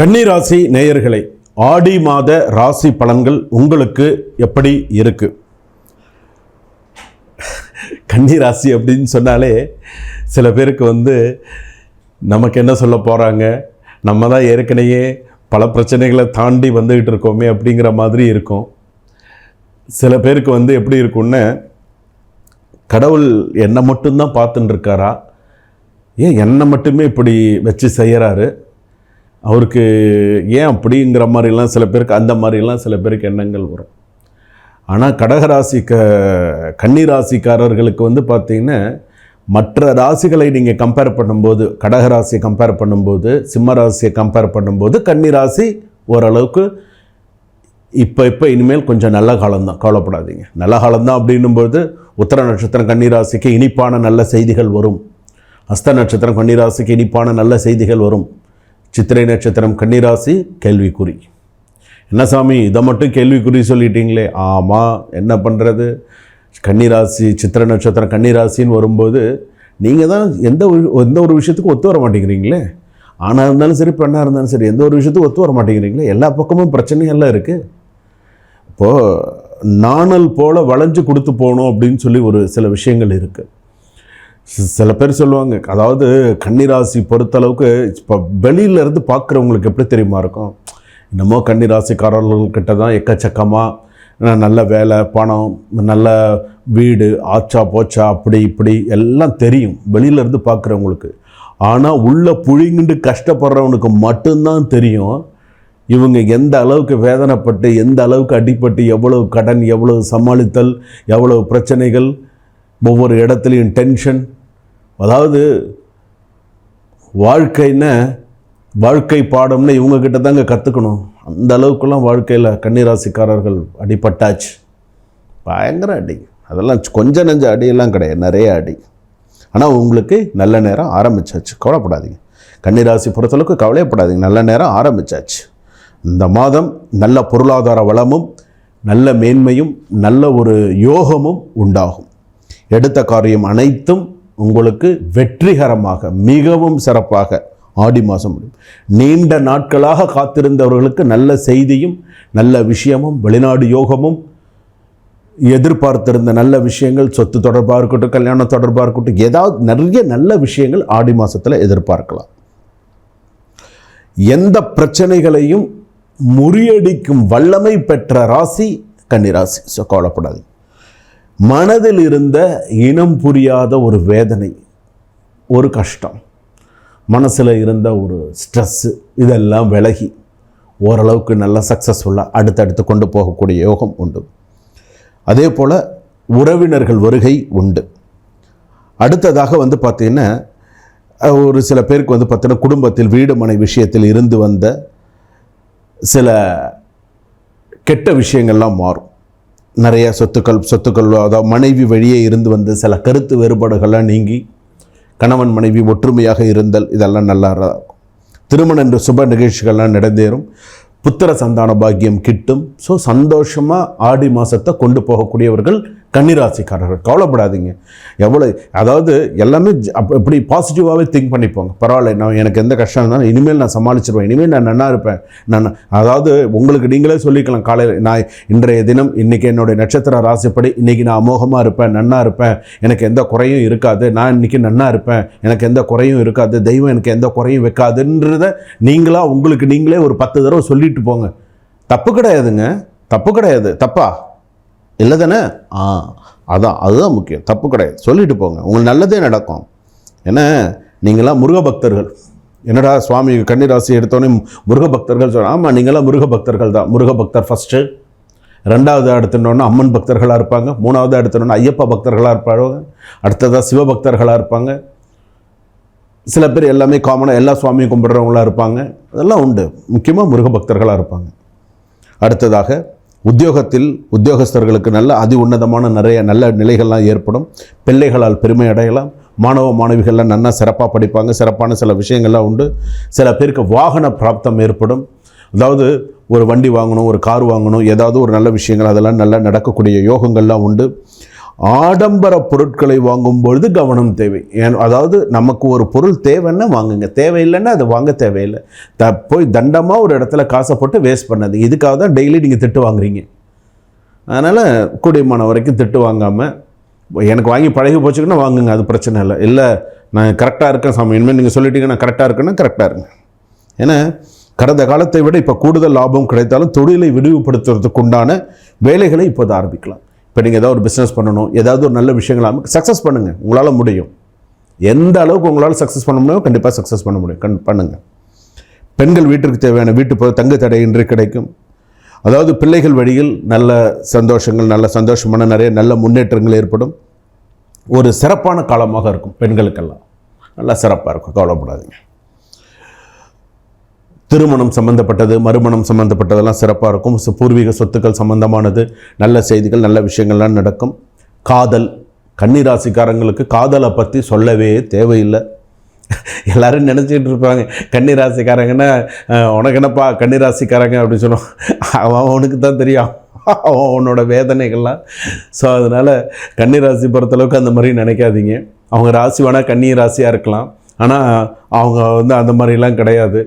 கன்னிராசி நேயர்களை ஆடி மாத ராசி பலன்கள் உங்களுக்கு எப்படி இருக்கு? கன்னிராசி அப்படின்னு சொன்னாலே சில பேருக்கு வந்து நமக்கு என்ன சொல்ல போகிறாங்க நம்ம தான் ஏற்கனவே பல பிரச்சனைகளை தாண்டி வந்துக்கிட்டு இருக்கோமே அப்படிங்கிற மாதிரி இருக்கும். சில பேருக்கு வந்து எப்படி இருக்கும்னு கடவுள் என்னை மட்டும்தான் பார்த்துட்டுருக்காரா ஏன் என்னை மட்டுமே இப்படி வச்சு செய்கிறாரு அவருக்கு ஏன் அப்படிங்கிற மாதிரிலாம் சில பேருக்கு அந்த மாதிரிலாம் சில பேருக்கு எண்ணங்கள் வரும். ஆனால் கடகராசி க கன்னிராசிக்காரர்களுக்கு வந்து பார்த்திங்கன்னா மற்ற ராசிகளை நீங்கள் கம்பேர் பண்ணும்போது கடகராசியை கம்பேர் பண்ணும்போது சிம்ம ராசியை கம்பேர் பண்ணும்போது கன்னிராசி ஓரளவுக்கு இப்போ இப்போ இனிமேல் கொஞ்சம் நல்ல காலம்தான் கவலைப்படாதீங்க. நல்ல காலம்தான் அப்படின்னும்போது உத்தர நட்சத்திரம் கன்னிராசிக்கு இனிப்பான நல்ல செய்திகள் வரும். அஸ்த நட்சத்திரம் கன்னிராசிக்கு இனிப்பான நல்ல செய்திகள் வரும். சித்திரை நட்சத்திரம் கன்னிராசி கேள்விக்குறி. என்ன சாமி இதை மட்டும் கேள்விக்குறி சொல்லிட்டீங்களே? ஆமாம் என்ன பண்ணுறது கன்னிராசி சித்திரை நட்சத்திரம் கன்னிராசின்னு வரும்போது நீங்கள் தான் எந்த ஒரு எந்த ஒரு விஷயத்துக்கும் ஒத்து வர மாட்டேங்கிறீங்களே? ஆணாக இருந்தாலும் சரி பெண்ணாக இருந்தாலும் சரி எந்த ஒரு விஷயத்துக்கும் ஒத்து வர மாட்டேங்கிறீங்களே? எல்லா பக்கமும் பிரச்சனையெல்லாம் இருக்குது இப்போது நாணல் போல் வளைஞ்சு கொடுத்து போகணும் அப்படின்னு சொல்லி ஒரு சில விஷயங்கள் இருக்குது சில பேர் சொல்லுவாங்க அதாவது கன்னிராசி பொறுத்தளவுக்கு இப்போ வெளியிலேருந்து பார்க்குறவங்களுக்கு எப்படி தெரியுமா இருக்கும்? என்னமோ கன்னிராசிக்காரர்கள்கிட்ட தான் எக்கச்சக்கமாக நல்ல வேலை பணம் நல்ல வீடு ஆச்சா போச்சா அப்படி இப்படி எல்லாம் தெரியும் வெளியிலேருந்து பார்க்குறவங்களுக்கு ஆனால் உள்ளே புழிங்கிட்டு கஷ்டப்படுறவனுக்கு மட்டும்தான் தெரியும் இவங்க எந்த அளவுக்கு வேதனைப்பட்டு எந்த அளவுக்கு அடிப்பட்டு எவ்வளவு கடன் எவ்வளவு சமாளித்தல் எவ்வளவு பிரச்சனைகள் ஒவ்வொரு இடத்துலையும் டென்ஷன் அதாவது வாழ்க்கைன்னு வாழ்க்கை பாடம்னு இவங்கக்கிட்ட தாங்க கற்றுக்கணும் அந்த அளவுக்குலாம் வாழ்க்கையில் கன்னிராசிக்காரர்கள் அடிப்பட்டாச்சு பயங்கர அடி. அதெல்லாம் கொஞ்சம் நஞ்ச அடியெல்லாம் கிடையாது. நிறைய அடி. ஆனால் உங்களுக்கு நல்ல நேரம் ஆரம்பிச்சாச்சு. கவலைப்படாதீங்க. கன்னிராசி பொறுத்தளவுக்கு கவலைப்படாதீங்க நல்ல நேரம் ஆரம்பிச்சாச்சு. இந்த மாதம் நல்ல பொருளாதார வளமும் நல்ல மேன்மையும் நல்ல ஒரு யோகமும் உண்டாகும். எடுத்த காரியம் அனைத்தும் உங்களுக்கு வெற்றிகரமாக மிகவும் சிறப்பாக ஆடி மாதம் முடியும். நீண்ட நாட்களாக காத்திருந்தவர்களுக்கு நல்ல செய்தியும் நல்ல விஷயமும் வெளிநாடு யோகமும் எதிர்பார்த்திருந்த நல்ல விஷயங்கள் சொத்து தொடர்பாக இருக்கட்டும் கல்யாணம் தொடர்பாக இருக்கட்டும் ஏதாவது நிறைய நல்ல விஷயங்கள் ஆடி மாதத்தில் எதிர்பார்க்கலாம். எந்த பிரச்சனைகளையும் முறியடிக்கும் வல்லமை பெற்ற ராசி கன்னிராசி. ஸோ கவலைப்படாது மனதில் இருந்த இனம் புரியாத ஒரு வேதனை ஒரு கஷ்டம் மனசில் இருந்த ஒரு ஸ்ட்ரெஸ்ஸு இதெல்லாம் விலகி ஓரளவுக்கு நல்ல சக்ஸஸ்ஃபுல்லாக அடுத்தடுத்து கொண்டு போகக்கூடிய யோகம் உண்டு. அதே போல் உறவினர்கள் வருகை உண்டு. அடுத்ததாக வந்து பார்த்திங்கன்னா ஒரு சில பேருக்கு வந்து பார்த்தீங்கன்னா குடும்பத்தில் வீடு மனை விஷயத்தில் இருந்து வந்த சில கெட்ட விஷயங்கள்லாம் மாறும். நிறைய சொத்துக்கள் சொத்துக்கள் அதாவது மனைவி வழியே இருந்து வந்து சில கருத்து வேறுபாடுகள்லாம் நீங்கி கணவன் மனைவி ஒற்றுமையாக இருந்தல் இதெல்லாம் நல்லா இருக்கும். திருமணம் என்ற சுப நிகழ்ச்சிகள்லாம் நடந்தேறும். புத்திர சந்தான பாக்கியம் கிட்டும். ஸோ சந்தோஷமாக ஆடி மாதத்தை கொண்டு போகக்கூடியவர்கள் கன்னிராசிக்காரர்கள். கவலைப்படாதீங்க. எவ்வளோ அதாவது எல்லாமே இப்படி பாசிட்டிவாகவே திங்க் பண்ணிப்போங்க. பரவாயில்ல நான் எனக்கு எந்த கஷ்டம் இருந்தாலும் இனிமேல் நான் சமாளிச்சிருவேன். இனிமேல் நான் நல்லா இருப்பேன். நான் அதாவது உங்களுக்கு நீங்களே சொல்லிக்கலாம். காலையில் நான் இன்றைய தினம் இன்றைக்கி என்னுடைய நட்சத்திர ராசிப்படி இன்றைக்கி நான் அமோகமாக இருப்பேன் நன்னா இருப்பேன். எனக்கு எந்த குறையும் இருக்காது. நான் இன்றைக்கி நன்னா இருப்பேன். எனக்கு எந்த குறையும் இருக்காது. தெய்வம் எனக்கு எந்த குறையும் வைக்காதுன்றத நீங்களாக உங்களுக்கு நீங்களே ஒரு பத்து தடவை சொல்லிட்டு போங்க. தப்பு கிடையாதுங்க. தப்பு கிடையாது. தப்பா? இல்லை தானே ஆ அதான் அதுதான் முக்கியம். தப்பு கிடையாது. சொல்லிட்டு போங்க. உங்களுக்கு நல்லதே நடக்கும். ஏன்னா நீங்களாம் முருக பக்தர்கள் என்னடா சுவாமி கன்னிராசி எடுத்தோன்னே முருக பக்தர்கள் சொல்ல ஆமாம் நீங்களாம் முருக பக்தர்கள் தான். முருக பக்தர் ஃபஸ்ட்டு ரெண்டாவது எடுத்துட்டோன்னா அம்மன் பக்தர்களாக இருப்பாங்க. மூணாவது எடுத்துட்டோன்னா ஐயப்ப பக்தர்களாக இருப்பாங்க. அடுத்ததாக சிவபக்தர்களாக இருப்பாங்க. சில பேர் எல்லாமே காமனாக எல்லா சுவாமியும் கும்பிட்றவங்களாக இருப்பாங்க. அதெல்லாம் உண்டு. முக்கியமாக முருக பக்தர்களாக இருப்பாங்க. அடுத்ததாக உத்தியோகத்தில் உத்தியோகஸ்தர்களுக்கு நல்ல அதி உன்னதமான நிறைய நல்ல நிலைகள்லாம் ஏற்படும். பிள்ளைகளால் பெருமை அடையலாம். மாணவ மாணவிகள்லாம் நல்லா சிறப்பாக படிப்பாங்க. சிறப்பான சில விஷயங்கள்லாம் உண்டு. சில பேருக்கு வாகன பிராப்தம் ஏற்படும். அதாவது ஒரு வண்டி வாங்கணும் ஒரு கார் வாங்கணும் ஏதாவது ஒரு நல்ல விஷயங்கள் அதெல்லாம் நல்லா நடக்கக்கூடிய யோகங்கள்லாம் உண்டு. ஆடம்பர பொருட்களை வாங்கும் பொழுது கவனம் தேவை. ஏன் அதாவது நமக்கு ஒரு பொருள் தேவைன்னா வாங்குங்க. தேவையில்லைன்னா அது வாங்க தேவையில்லை. த போய் தண்டமாக ஒரு இடத்துல காசை போட்டு வேஸ்ட் பண்ணது. இதுக்காக தான் டெய்லி நீங்கள் திட்டு வாங்குறீங்க. அதனால் கூடியமான வரைக்கும் திட்டு வாங்காமல் எனக்கு வாங்கி பழகி போச்சுக்குன்னா வாங்குங்க அது பிரச்சனை இல்லை. இல்லை நான் கரெக்டாக இருக்கேன் சாமி. இனிமேல் நீங்கள் சொல்லிட்டீங்க நான் கரெக்டாக இருக்கேன்னா கரெக்டாக இருங்க. ஏன்னா கடந்த காலத்தை விட இப்போ கூடுதல் லாபம் கிடைத்தாலும் தொழிலை விரிவுபடுத்துறதுக்கு உண்டான வேலைகளை இப்போது ஆரம்பிக்கலாம். இப்போ நீங்கள் ஏதாவது ஒரு பிஸ்னஸ் பண்ணணும் ஏதாவது ஒரு நல்ல விஷயங்களாக சக்ஸஸ் பண்ணுங்கள் உங்களால் முடியும். எந்த அளவுக்கு உங்களால் சக்ஸஸ் பண்ண முடியும் கண்டிப்பாக சக்ஸஸ் பண்ண முடியும். கண் பண்ணுங்கள் பெண்கள் வீட்டிற்கு தேவையான வீட்டு பொ- தங்கு இன்று கிடைக்கும். அதாவது பிள்ளைகள் வழியில் நல்ல சந்தோஷங்கள் நல்ல சந்தோஷமான நிறைய நல்ல முன்னேற்றங்கள் ஏற்படும். ஒரு சிறப்பான காலமாக இருக்கும் பெண்களுக்கெல்லாம். நல்லா சிறப்பாக இருக்கும். கவலைப்படாதீங்க. திருமணம் சம்பந்தப்பட்டது மறுமணம் சம்பந்தப்பட்டதெல்லாம் சிறப்பாக இருக்கும். பூர்வீக சொத்துக்கள் சம்பந்தமானது நல்ல செய்திகள் நல்ல விஷயங்கள்லாம் நடக்கும். காதல் கன்னிராசிக்காரங்களுக்கு காதலை பற்றி சொல்லவே தேவையில்லை. எல்லோரும் நினச்சிக்கிட்டு இருப்பாங்க கன்னிராசிக்காரங்கன்னா உனக்கு என்னப்பா கன்னிராசிக்காரங்க? அப்படின்னு சொன்னோம் அவன் அவனுக்கு தான் தெரியும். அவன் அவனோட வேதனைகள்லாம். ஸோ அதனால் கன்னிராசி பொறுத்தளவுக்கு அந்த மாதிரி நினைக்காதீங்க. அவங்க ராசி வேணால் கன்னி ராசியாக இருக்கலாம். ஆனால் அவங்க வந்து அந்த மாதிரிலாம் கிடையாது.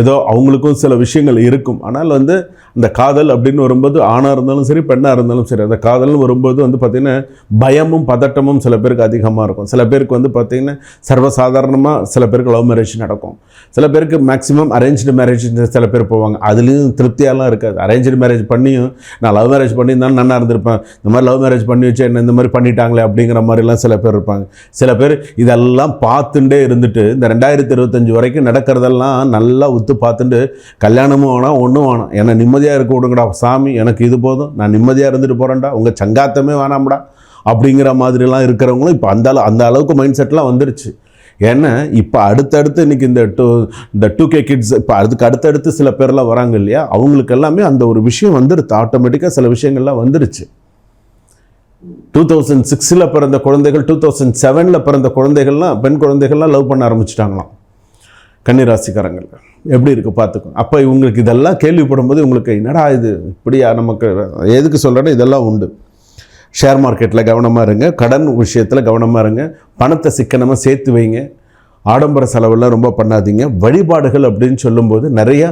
ஏதோ அவங்களுக்கும் சில விஷயங்கள் இருக்கும். ஆனால் வந்து அந்த காதல் அப்படின்னு வரும்போது ஆணாக இருந்தாலும் சரி பெண்ணாக இருந்தாலும் சரி அந்த காதல்னு வரும்போது வந்து பார்த்திங்கன்னா பயமும் பதட்டமும் சில பேருக்கு அதிகமாக இருக்கும். சில பேருக்கு வந்து பார்த்திங்கன்னா சர்வசாதாரணமாக சில பேருக்கு லவ் மேரேஜ் நடக்கும். சில பேருக்கு மேக்ஸிமம் அரேஞ்சு மேரேஜ் சில பேர் போவாங்க. அதுலேயும் திருப்தியாகலாம் இருக்காது. அரேஞ்சு மேரேஜ் பண்ணியும் நான் லவ் மேரேஜ் பண்ணியிருந்தாலும் நல்லா இருந்திருப்பேன். இந்த மாதிரி லவ் மேரேஜ் பண்ணி வச்சு என்ன இந்த மாதிரி பண்ணிட்டாங்களே அப்படிங்கிற மாதிரிலாம் சில பேர் இருப்பாங்க. சில பேர் இதெல்லாம் பார்த்துட்டே இருந்துட்டு இந்த ரெண்டாயிரத்தி இருபத்தஞ்சு வரைக்கும் நடக்கிறதெல்லாம் நல்லா உத்து பார்த்துட்டு கல்யாணமும் வேணாம் ஒன்றும் வேணாம் என்னை நிம்மதியாக இருக்க விடுங்கடா சாமி எனக்கு இது போதும். நான் நிம்மதியாக இருந்துட்டு போகிறேன்டா உங்கள் சங்காத்தமே வேணாம்டா. அப்படிங்கிற மாதிரிலாம் இருக்கிறவங்களும் இப்போ அந்த அளவு அந்த அளவுக்கு மைண்ட் செட்லாம் வந்துருச்சு. ஏன்னா இப்போ அடுத்தடுத்து இன்னைக்கு இந்த டூ இந்த டூ கே கிட்ஸ் இப்போ அதுக்கு அடுத்தடுத்து சில பேர்லாம் வராங்க இல்லையா? அவங்களுக்கு எல்லாமே அந்த ஒரு விஷயம் வந்துடுது ஆட்டோமேட்டிக்காக சில விஷயங்கள்லாம் வந்துருச்சு. டூ தௌசண்ட் சிக்ஸில் பிறந்த குழந்தைகள் டூ தௌசண்ட் செவனில் பிறந்த குழந்தைகள்லாம் பெண் குழந்தைகள்லாம் லவ் பண்ண ஆரம்பிச்சிட்டாங்களாம். கன்னிராசிக்காரங்கள். எப்படி இருக்குது பார்த்துக்கோங்க அப்போ இவங்களுக்கு இதெல்லாம் கேள்விப்படும் போது உங்களுக்கு என்னடா இது? இப்படியா நமக்கு எதுக்கு சொல்கிறேன்னா இதெல்லாம் உண்டு. ஷேர் மார்க்கெட்டில் கவனமாக இருங்க. கடன் விஷயத்தில் கவனமாக இருங்க. பணத்தை சிக்கனமாக சேர்த்து வைங்க. ஆடம்பர செலவெல்லாம் ரொம்ப பண்ணாதீங்க. வழிபாடுகள் அப்படின்னு சொல்லும்போது நிறையா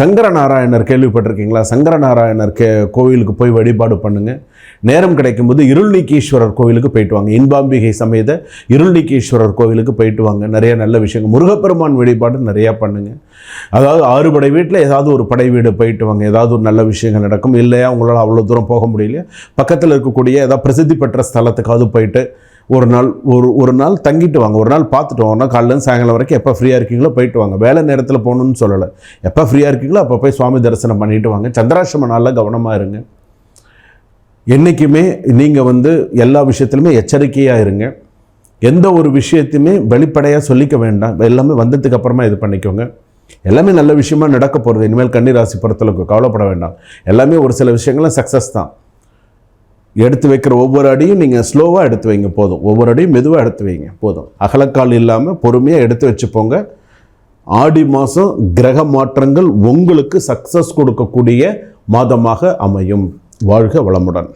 சங்கர நாராயணர் கேள்விப்பட்டிருக்கீங்களா? சங்கர நாராயணர் கே கோவிலுக்கு போய் வழிபாடு பண்ணுங்கள் நேரம் கிடைக்கும்போது இருள்நீக்கீஸ்வரர் கோவிலுக்கு போயிட்டு வாங்க. இன்பாம்பிகை சமேத இருள்நீக்கீஸ்வரர் கோவிலுக்கு போயிட்டு வாங்க. நிறைய நல்ல விஷயங்கள். முருகப்பெருமான் வழிபாடு நிறையா பண்ணுங்கள் அதாவது ஆறு படை வீட்டில் ஏதாவது ஒரு படை வீடு போயிட்டு வாங்க. ஏதாவது ஒரு நல்ல விஷயங்கள் நடக்கும். இல்லையா? உங்களால் அவ்வளோ தூரம் போக முடியல பக்கத்தில் இருக்கக்கூடிய ஏதாவது பிரசித்தி பெற்ற ஸ்தலத்துக்காவது போயிட்டு ஒரு நாள் ஒரு ஒரு நாள் தங்கிட்டு வாங்க. ஒரு நாள் பார்த்துட்டு வாங்க. காலையில் சாயங்காலம் வரைக்கும் எப்போ ஃப்ரீயாக இருக்கீங்களோ போயிட்டு வாங்க. வேலை நேரத்தில் போகணும்னு சொல்லலை. எப்போ ஃப்ரீயாக இருக்கீங்களோ அப்போ போய் சுவாமி தரிசனம் பண்ணிட்டு வாங்க. சந்திராசிரம நாளில் கவனமாக இருங்க. என்றைக்குமே நீங்கள் வந்து எல்லா விஷயத்துலையுமே எச்சரிக்கையாக இருங்க. எந்த ஒரு விஷயத்தையுமே வெளிப்படையாக சொல்லிக்க வேண்டாம். எல்லாமே வந்ததுக்கு அப்புறமா இது பண்ணிக்கோங்க. எல்லாமே நல்ல விஷயமா நடக்க போகிறது இனிமேல் கன்னிராசி பொறுத்தளவுக்கு கவலைப்பட வேண்டாம். எல்லாமே ஒரு சில விஷயங்களும் சக்ஸஸ் தான். எடுத்து வைக்கிற ஒவ்வொரு அடியும் நீங்கள் ஸ்லோவாக எடுத்து வைங்க போதும். ஒவ்வொரு அடியும் மெதுவாக எடுத்து வைங்க போதும். அகலக்கால் இல்லாமல் பொறுமையாக எடுத்து வச்சுப்போங்க. ஆடி மாதம் கிரக மாற்றங்கள் உங்களுக்கு சக்ஸஸ் கொடுக்கக்கூடிய மாதமாக அமையும். வாழ்க வளமுடன்.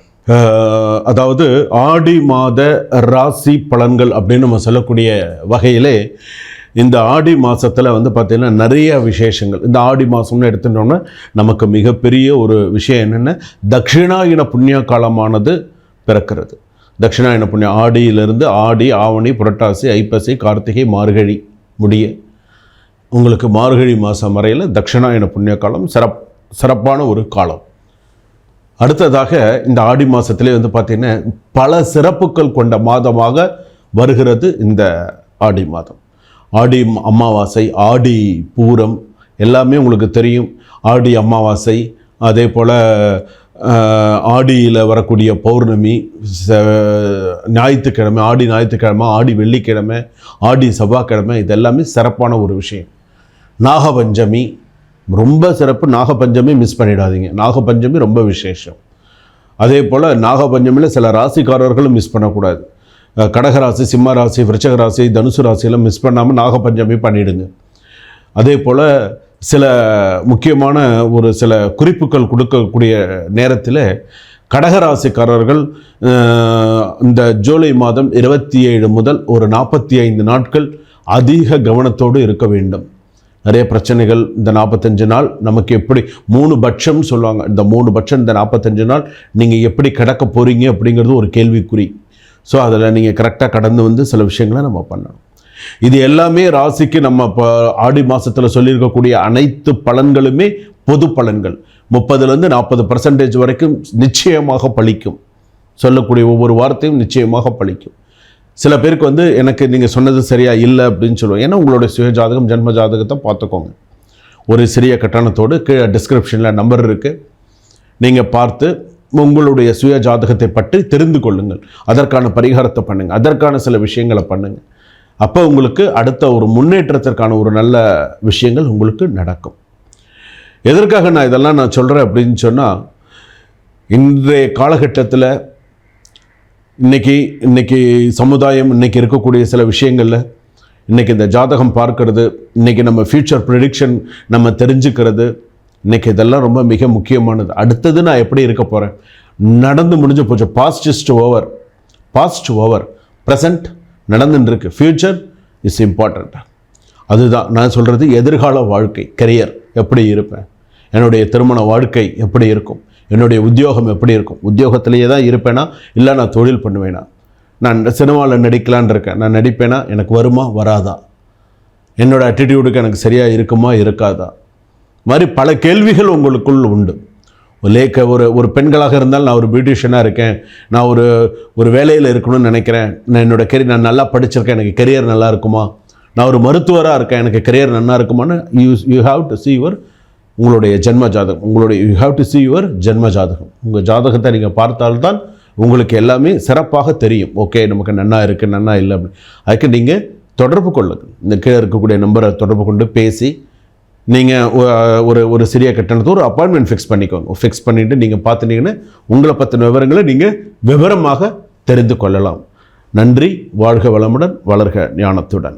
அதாவது ஆடி மாத ராசி பலன்கள் அப்படின்னு நம்ம சொல்லக்கூடிய வகையிலே இந்த ஆடி மாதத்தில் வந்து பார்த்திங்கன்னா நிறைய விசேஷங்கள். இந்த ஆடி மாதம்னு எடுத்துட்டோம்னா நமக்கு மிகப்பெரிய ஒரு விஷயம் என்னென்னா தக்ஷிணாயின புண்ணிய காலமானது பிறக்கிறது. தட்சிணாயன புண்ணியம் ஆடியிலிருந்து ஆடி ஆவணி புரட்டாசி ஐப்பசி கார்த்திகை மார்கழி முடிய உங்களுக்கு மார்கழி மாதம் வரையில் தட்சிணாயன புண்ணிய காலம் சிறப் சிறப்பான ஒரு காலம். அடுத்ததாக இந்த ஆடி மாதத்திலே வந்து பார்த்திங்கன்னா பல சிறப்புகள் கொண்ட மாதமாக வருகிறது இந்த ஆடி மாதம். ஆடி அமாவாசை ஆடி பூரம் எல்லாமே உங்களுக்கு தெரியும். ஆடி அமாவாசை அதே போல் ஆடியில் வரக்கூடிய பௌர்ணமி ச- ஞாயிற்றுக்கிழமை ஆடி ஞாயிற்றுக்கிழமை ஆடி வெள்ளிக்கிழமை ஆடி செவ்வாய்க்கிழமை இது எல்லாமே சிறப்பான ஒரு விஷயம். நாகபஞ்சமி ரொம்ப சிறப்பு. நாகபஞ்சமி மிஸ் பண்ணிடாதீங்க. நாகபஞ்சமி ரொம்ப விசேஷம். அதே போல் நாகபஞ்சமியில் சில ராசிக்காரர்களும் மிஸ் பண்ணக்கூடாது. கடகராசி சிம்ம ராசி விருச்சக ராசி தனுசு ராசியெல்லாம் மிஸ் பண்ணாமல் நாகபஞ்சமி பண்ணிவிடுங்க அதே போல் சில முக்கியமான ஒரு சில குறிப்புகள் கொடுக்கக்கூடிய நேரத்தில் கடகராசிக்காரர்கள் இந்த ஜூலை மாதம் இருபத்தி ஏழு முதல் ஒரு நாற்பத்தி ஐந்து நாட்கள் அதிக கவனத்தோடு இருக்க வேண்டும். நிறைய பிரச்சனைகள் இந்த நாற்பத்தஞ்சு நாள் நமக்கு எப்படி மூணு பட்சம் சொல்லுவாங்க. இந்த மூணு பட்சம் இந்த நாற்பத்தஞ்சு நாள் நீங்கள் எப்படி கிடக்க போகிறீங்க அப்படிங்கிறது ஒரு கேள்விக்குறி. ஸோ அதில் நீங்கள் கரெக்டாக கடந்து வந்து சில விஷயங்களை நம்ம பண்ணணும். இது எல்லாமே ராசிக்கு நம்ம இப்போ ஆடி மாதத்தில் சொல்லியிருக்கக்கூடிய அனைத்து பலன்களுமே பொது பலன்கள். முப்பதுலேருந்து நாற்பது பர்சன்டேஜ் வரைக்கும் நிச்சயமாக பழிக்கும். சொல்லக்கூடிய ஒவ்வொரு வார்த்தையும் நிச்சயமாக பழிக்கும். சில பேருக்கு வந்து எனக்கு நீங்கள் சொன்னது சரியாக இல்லை அப்படின்னு சொல்லுவோம் ஏன்னா உங்களுடைய சுய ஜாதகம் ஜென்ம ஜாதகத்தை பார்த்துக்கோங்க. ஒரு சிறிய கட்டணத்தோடு கீழே டிஸ்கிரிப்ஷனில் நம்பர் இருக்குது நீங்கள் பார்த்து உங்களுடைய சுய ஜாதகத்தை பற்றி தெரிந்து கொள்ளுங்கள். அதற்கான பரிகாரத்தை பண்ணுங்கள் அதற்கான சில விஷயங்களை பண்ணுங்கள் அப்போ உங்களுக்கு அடுத்த ஒரு முன்னேற்றத்திற்கான ஒரு நல்ல விஷயங்கள் உங்களுக்கு நடக்கும். எதற்காக நான் இதெல்லாம் நான் சொல்கிறேன் அப்படின்னு சொன்னால் இன்றைய காலகட்டத்தில் இன்னைக்கு இன்றைக்கி சமுதாயம் இன்னைக்கு இருக்கக்கூடிய சில விஷயங்களில் இன்னைக்கு இந்த ஜாதகம் பார்க்கறது இன்னைக்கு நம்ம ஃப்யூச்சர் ப்ரிடிக்ஷன் நம்ம தெரிஞ்சுக்கிறது இன்னைக்கு இதெல்லாம் ரொம்ப மிக முக்கியமானது. அடுத்தது நான் எப்படி இருக்க போகிறேன் நடந்து முடிஞ்சு போச்சு. Past is over past over present நடந்துன்னு இருக்கு ஃப்யூச்சர் இஸ் இம்பார்ட்டண்ட் அதுதான் நான் சொல்கிறது எதிர்கால வாழ்க்கை கரியர் எப்படி இருப்பேன்? என்னுடைய திருமண வாழ்க்கை எப்படி இருக்கும்? என்னுடைய உத்தியோகம் எப்படி இருக்கும்? உத்தியோகத்திலேயே தான் இருப்பேனா? இல்லை நான் தொழில் பண்ணுவேனா? நான் சினிமாவில் நடிக்கலான்னு இருக்கேன். நான் நடிப்பேனா? எனக்கு வருமா? வராதா? என்னோடய ஆட்டிடியூடுக்கு எனக்கு சரியாக இருக்குமா? இருக்காதா? மாதிரி பல கேள்விகள் உங்களுக்குள் உண்டு. லேக்க ஒரு ஒரு பெண்களாக இருந்தால் நான் ஒரு பியூட்டிஷியனாக இருக்கேன். நான் ஒரு ஒரு வேலையில் இருக்கணும்னு நினைக்கிறேன். நான் என்னோட கெரியர் நான் நல்லா படிச்சிருக்கேன். எனக்கு கெரியர் நல்லா இருக்குமா? நான் ஒரு மருத்துவராக இருக்கேன். எனக்கு கெரியர் நல்லா இருக்குமான்னு you you have to see your உங்களுடைய ஜென்ம ஜாதகம் உங்களுடைய you have to see your ஜென்ம ஜாதகம். உங்கள் ஜாதகத்தை நீங்கள் பார்த்தால்தான் உங்களுக்கு எல்லாமே சிறப்பாக தெரியும். ஓகே நமக்கு நன்னா இருக்குது நன்னா இல்லை அப்படின்னு அதுக்கு நீங்கள் தொடர்பு கொள்ளுங்கள் இந்த கீழே இருக்கக்கூடிய நம்பரை தொடர்பு கொண்டு பேசி நீங்கள் ஒரு ஒரு சிறிய கட்டணத்தை ஒரு அப்பாயின்மெண்ட் ஃபிக்ஸ் பண்ணிக்கோங்க. ஃபிக்ஸ் பண்ணிவிட்டு நீங்கள் பார்த்துட்டீங்கன்னா உங்களை பற்றின விவரங்களை நீங்கள் விவரமாக தெரிந்து கொள்ளலாம். நன்றி வாழ்க வளமுடன் வளர்க ஞானத்துடன்.